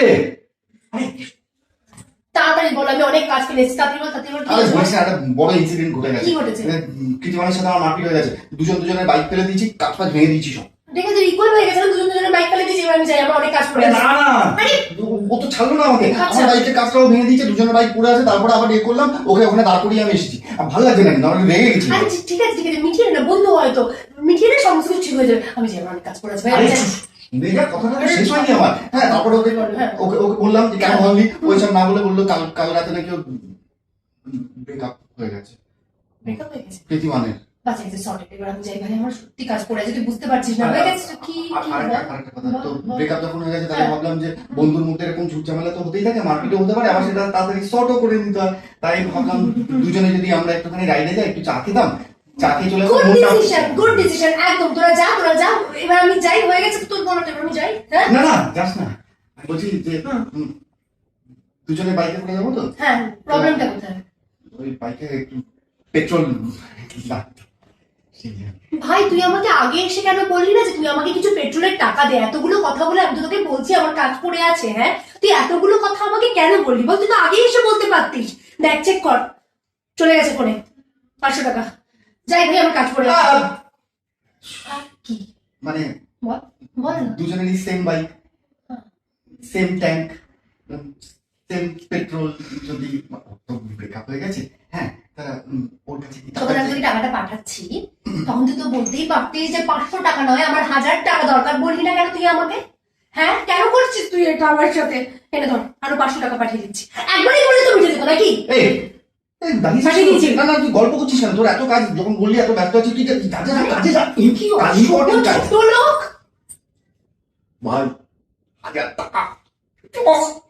বললে তাড়াতাড়ি বল আমি অনেক কাজ ফেলেছি তাড়াতাড়ি বল তাড়াতাড়ি বল আরে হয়েছে? একটা বড় ইনসিডেন্ট ঘটে গেছে। কি ঘটেছে? মানে, উম, সাথে আমার মারপিট হয়ে গেছে। দুজন দুজনের বাইক ফেলে দিয়েছি কাজ ফাজ ভেঙে দিয়েছি সব। ঠিক আছে ইকুয়াল হয়ে গেছে দুজন দুজনের বাইক ফেলে দিয়েছি আমি যাই আমার অনেক কাজ পড়ে না না ও- ও তো ছাড়লো না আমাকে। আচ্ছা। আমার বাইকের কাজটাও ভেঙে দিয়েছে দুজনের বাইক পড়ে আছে তারপরে আবার এ করলাম ওকে ওখানে দাঁড় করিয়ে আমি এসেছি। ভালো লাগছে না কিন্তু আমার রেগে গেছি। ঠিক- আছে ঠিক আছে মিটিয়ে না বন্ধু হয়তো মিটিয়ে না সমস্ত কিছু ঠিক হয়ে যাবে। আমি যাই আমার অনেক কাজ পড়ে আছে ভাই কথাটা শেষ হয়নি আমার। হ্যাঁ তারপরে ওকে বললাম যে কেন বললি ওইসব না বলে বলল কাল কাল রাতে নাকি ব্রেকআপ হয়ে গেছে। Breakup হয়ে গেছে? প্রীতিমানের বাচ্চা গেছে সর্টেড এবার আমি যাই ভাই আমার সত্যি কাজ পড়ে আছে তুই বুঝতে পারছিস না। হয়ে গেছে কি আরেকটা- কথা তো বল, বল। ব্রেকআপ যখন হয়ে গেছে তাহলে। ভাবলাম যে বন্ধুর মধ্যে এরকম ঝুট ঝামেলা তো হতেই থাকে মারপিটও হতে পারে সেটা তাড়াতাড়ি শর্টও করে নিতে হয়। তাই ভাবলাম দুজনে যদি আমরা একটুখানি রাইডে যাই একটু চা খেতাম। চা চলে গুড আসতাম, মনটা- ডিসিশন গুড ডিসিশন একদম। তোরা যা তোরা যা এবার আমি যাই হয়ে গেছে তোর কোনো এবার আমি যাই হ্যাঁ? না না যাস না। আমি বলছি যে দুজনে বাইকে করে যাব তো? হ্যাঁ প্রবলেমটা কোথায়? ওই বাইকে একটু পেট্রোল লাগতো ভাই তুই আমাকে আগে এসে কেন বললি না যে তুই আমাকে কিছু পেট্রোলের টাকা দে? এতগুলো কথা বলে আমি তো তোকে বলছি আমার কাজ পড়ে আছে হ্যাঁ? তুই এতগুলো কথা আমাকে কেন বললি? বল তুই তো আগে এসে বলতে পারতিস। দেখ চেক কর। চলে গেছে ফোনে। পাঁচশো টাকা। যাই ভাই আমার কাজ পড়ে আছে। কি? মানে বল বল দুজনেরই same bike. Same tank same petrol যদি ব্রেকআপ হয়ে গেছে হ্যাঁ তারা ওর কাছে যদি টাকাটা পাঠাচ্ছি তখন তুই তো বলতেই পারতিস যে পাঁচশো টাকা নয় আমার হাজার টাকা দরকার বললি না কেন তুই আমাকে? হ্যাঁ কেন করছিস তুই এটা আমার সাথে? এনে ধর আরও পাঁচশো টাকা পাঠিয়ে দিচ্ছি। একবারই বলে নাকি? এই। না না তুই গল্প করছিস কেন? তোর এত কাজ যখন বললি এত ব্যস্ত আছিস তুই যা- কাজে যা কাজে যা কি কাজ কাজ ভাই হাজার টাকা। Yes.